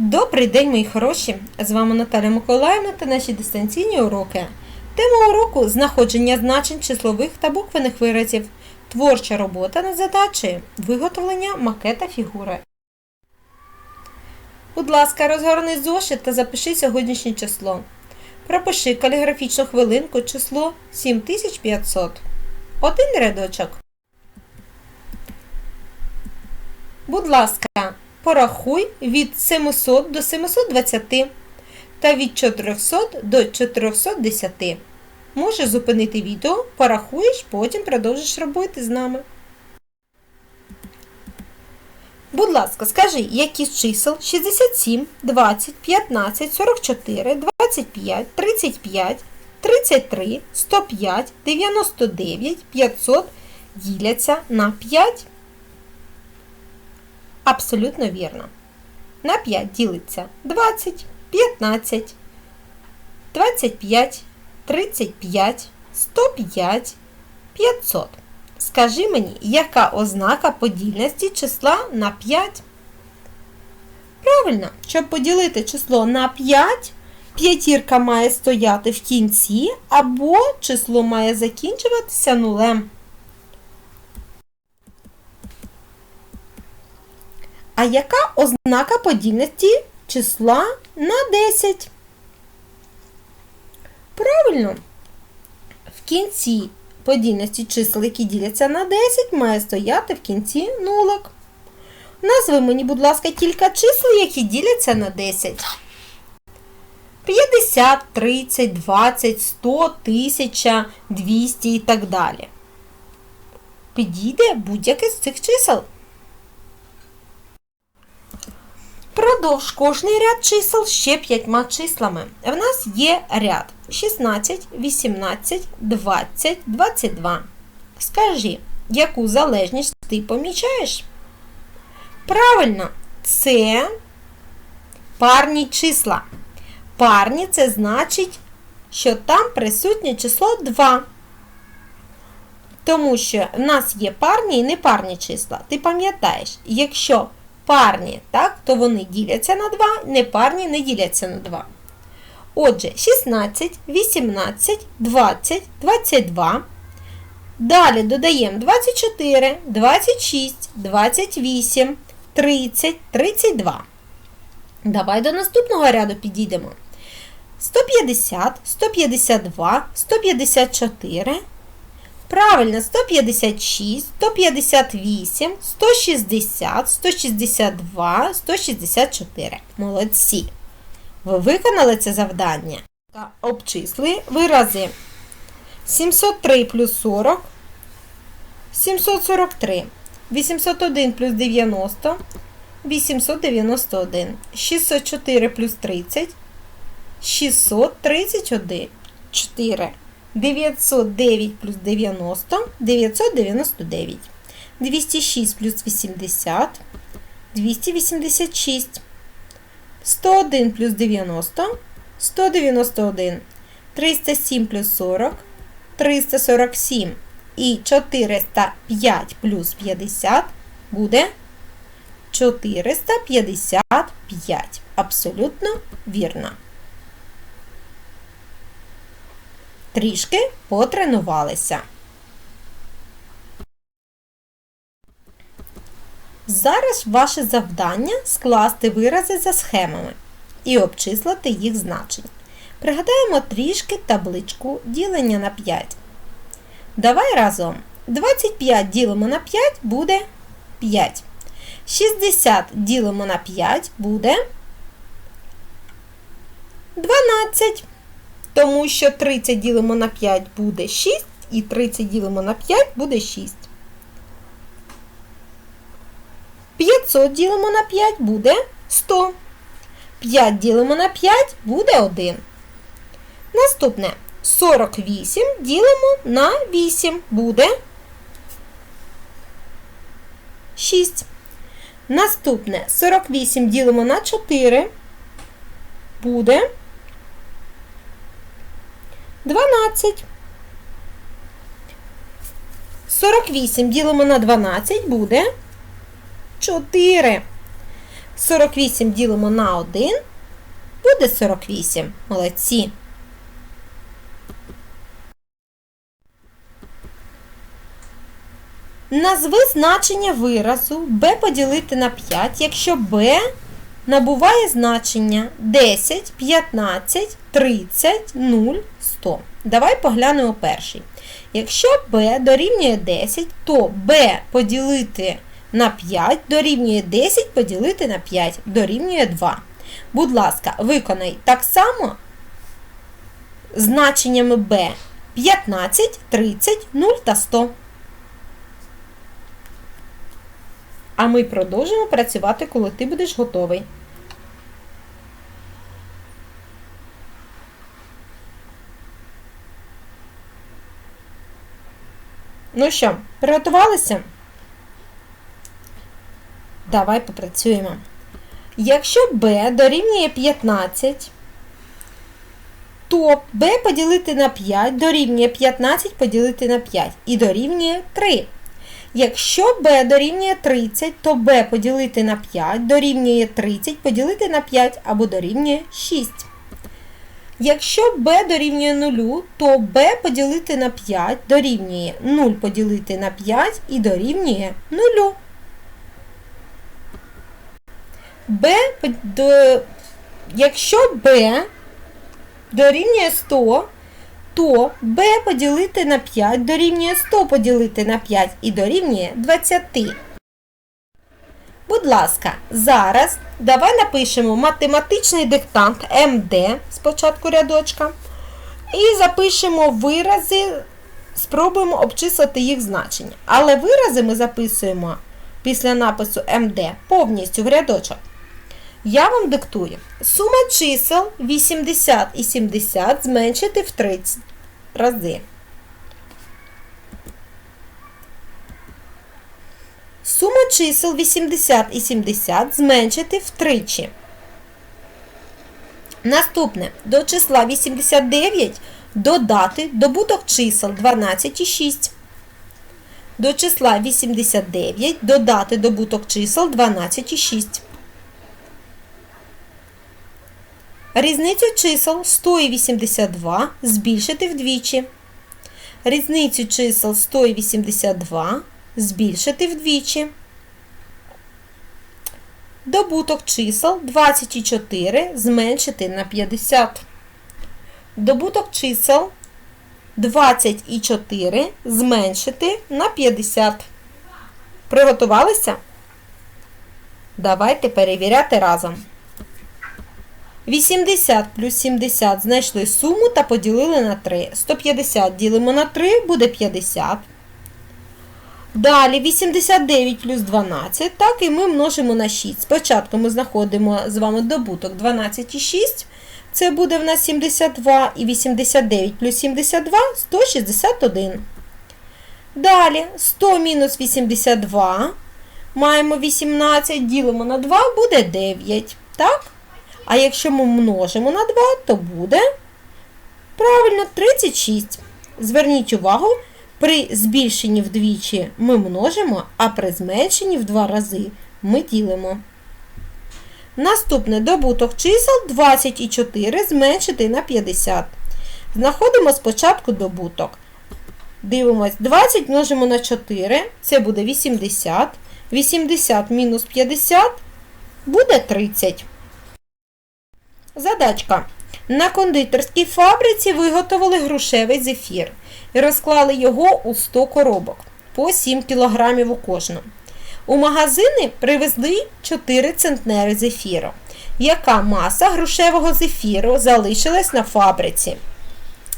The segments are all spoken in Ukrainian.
Добрий день, мої хороші! З вами Наталя Миколаївна та наші дистанційні уроки. Тема уроку знаходження значень числових та буквених виразів. Творча робота над задачею виготовлення макета фігури. Будь ласка, розгорни зошит та запиши сьогоднішнє число. Пропиши каліграфічну хвилинку число 7500. Один рядочок. Будь ласка, порахуй від 700 до 720 та від 400 до 410. Можеш зупинити відео, порахуєш, потім продовжиш робити з нами. Будь ласка, скажи, які з чисел 67, 20, 15, 44, 25, 35, 33, 105, 99, 500 діляться на 5? Абсолютно вірно. На 5 ділиться 20, 15, 25, 35, 105, 500. Скажи мені, яка ознака подільності числа на 5? Правильно, щоб поділити число на 5, п'ятірка має стояти в кінці, або число має закінчуватися нулем. А яка ознака подільності числа на 10? Правильно. В кінці подільності чисел, які діляться на 10, має стояти в кінці нулик. Назви мені, будь ласка, кілька чисел, які діляться на 10. 50, 30, 20, 100, 1000, 200 і так далі. Підійде будь-яке з цих чисел. Продовж кожний ряд чисел ще п'ятьма числами. В нас є ряд 16, 18, 20, 22. Скажи, яку залежність ти помічаєш? Правильно, це парні числа. Парні це значить, що там присутнє число 2. Тому що в нас є парні і непарні числа. Ти пам'ятаєш, якщо парні, так, то вони діляться на 2, непарні не діляться на 2. Отже, 16, 18, 20, 22. Далі додаємо 24, 26, 28, 30, 32. Давай до наступного ряду підійдемо. 150, 152, 154. Правильно, 156, 158, 160, 162, 164. Молодці. Ви виконали це завдання. Та обчисли вирази. 703 плюс 40, 743. 801 плюс 90, 891. 604 плюс 30, 631. 4. 909 плюс 90, 999. 206 плюс 80, 286. 101 плюс 90, 191. 307 плюс 40, 347. І 405 плюс 50 буде 455. Абсолютно вірно. Трішки потренувалися. Зараз ваше завдання скласти вирази за схемами і обчислити їх значень. Пригадаємо трішки табличку ділення на 5. Давай разом. 25 ділимо на 5 буде 5. 60 ділимо на 5 буде 12. Тому що 30 ділимо на 5 буде 6, і 30 ділимо на 5 буде 6. 500 ділимо на 5 буде 100. 5 ділимо на 5 буде 1. Наступне 48 ділимо на 8 буде 6. Наступне 48 ділимо на 4 буде 12. 48 ділимо на 12 буде 4. 48 ділимо на 1, буде 48. Молодці. Назви значення виразу b поділити на 5, якщо b набуває значення 10, 15, 30, 0, 100. Давай поглянемо перший. Якщо b дорівнює 10, то b поділити на 5 дорівнює 10 поділити на 5 дорівнює 2. Будь ласка, виконай так само значеннями b 15, 30, 0 та 100. А ми продовжимо працювати, коли ти будеш готовий. Ну що, приготувалися? Давай попрацюємо. Якщо b дорівнює 15, то b поділити на 5 дорівнює 15 поділити на 5 і дорівнює 3. Якщо b дорівнює 30, то b поділити на 5 дорівнює 30 поділити на 5 або дорівнює 6. Якщо b дорівнює 0, то b поділити на 5 дорівнює 0 поділити на 5 і дорівнює 0. b, якщо b дорівнює 100, то b поділити на 5 дорівнює 100 поділити на 5 і дорівнює 20. Будь ласка, зараз давай напишемо математичний диктант МД спочатку рядочка. І запишемо вирази, спробуємо обчислити їх значення. Але вирази ми записуємо після напису МД повністю в рядочок. Я вам диктую. Сума чисел 80 і 70 зменшити в 30 рази. Сума чисел 80 і 70 зменшити втричі. Наступне до числа 89 додати добуток чисел 12 і 6. До числа 89 додати добуток чисел 12 і 6. Різницю чисел 100 і 82 збільшити вдвічі. Різницю чисел 100 і 82 збільшити вдвічі. Добуток чисел 24 зменшити на 50. Добуток чисел 24 зменшити на 50. Приготувалися? Давайте перевіряти разом. 80 плюс 70 знайшли суму та поділили на 3. 150 ділимо на 3, буде 50. Далі 89 плюс 12, так, і ми множимо на 6. Спочатку ми знаходимо з вами добуток 12 і 6. Це буде в нас 72 і 89 плюс 72 161. Далі 100 мінус 82. Маємо 18, ділимо на 2, буде 9. Так? А якщо ми множимо на 2, то буде правильно 36. Зверніть увагу, при збільшенні вдвічі ми множимо, а при зменшенні в два рази ми ділимо. Наступне добуток чисел 24 зменшити на 50. Знаходимо спочатку добуток. Дивимось, 20 множимо на 4, це буде 80. 80 мінус 50 буде 30. Задачка. На кондитерській фабриці виготовили грушевий зефір і розклали його у 100 коробок по 7 кг у кожну. У магазини привезли 4 центнери зефіру. Яка маса грушевого зефіру залишилась на фабриці?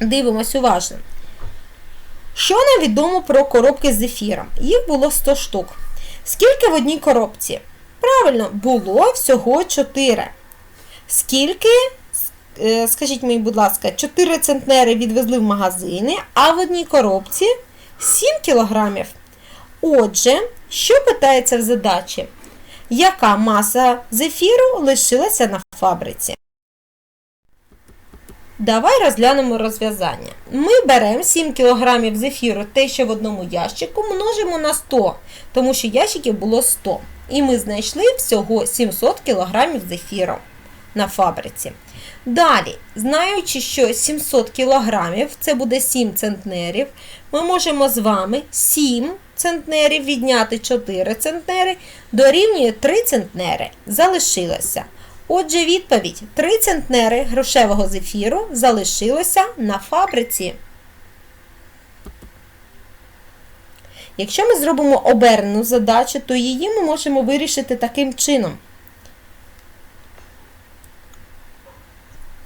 Дивимось уважно. Що нам відомо про коробки з зефіром? Їх було 100 штук. Скільки в одній коробці? Правильно, було всього 4. Скільки, скажіть мені, будь ласка, 4 центнери відвезли в магазини, а в одній коробці 7 кілограмів. Отже, що питається в задачі? Яка маса зефіру лишилася на фабриці? Давай розглянемо розв'язання. Ми беремо 7 кг зефіру, те, що в одному ящику, множимо на 100, тому що ящиків було 100. І ми знайшли всього 700 кг зефіру на фабриці. Далі, знаючи, що 700 кг це буде 7 центнерів, ми можемо з вами 7 центнерів відняти 4 центнери дорівнює 3 центнери. Залишилося. Отже, відповідь 3 центнери грошевого зефіру залишилося на фабриці. Якщо ми зробимо обернену задачу, то її ми можемо вирішити таким чином.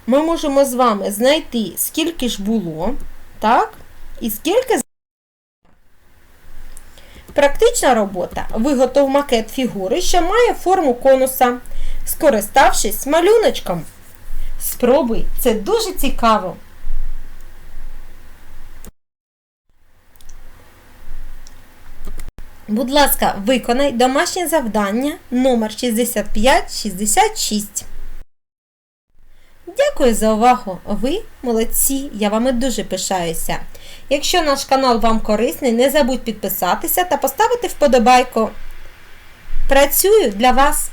Ми можемо з вами знайти, скільки ж було, так? І скільки Практична робота. Виготов макет фігури, що має форму конуса, скориставшись малюночком. Спробуй, це дуже цікаво. Будь ласка, виконай домашнє завдання номер 6566. Дякую за увагу! Ви молодці! Я вами дуже пишаюся. Якщо наш канал вам корисний, не забудь підписатися та поставити вподобайку. Працюю для вас!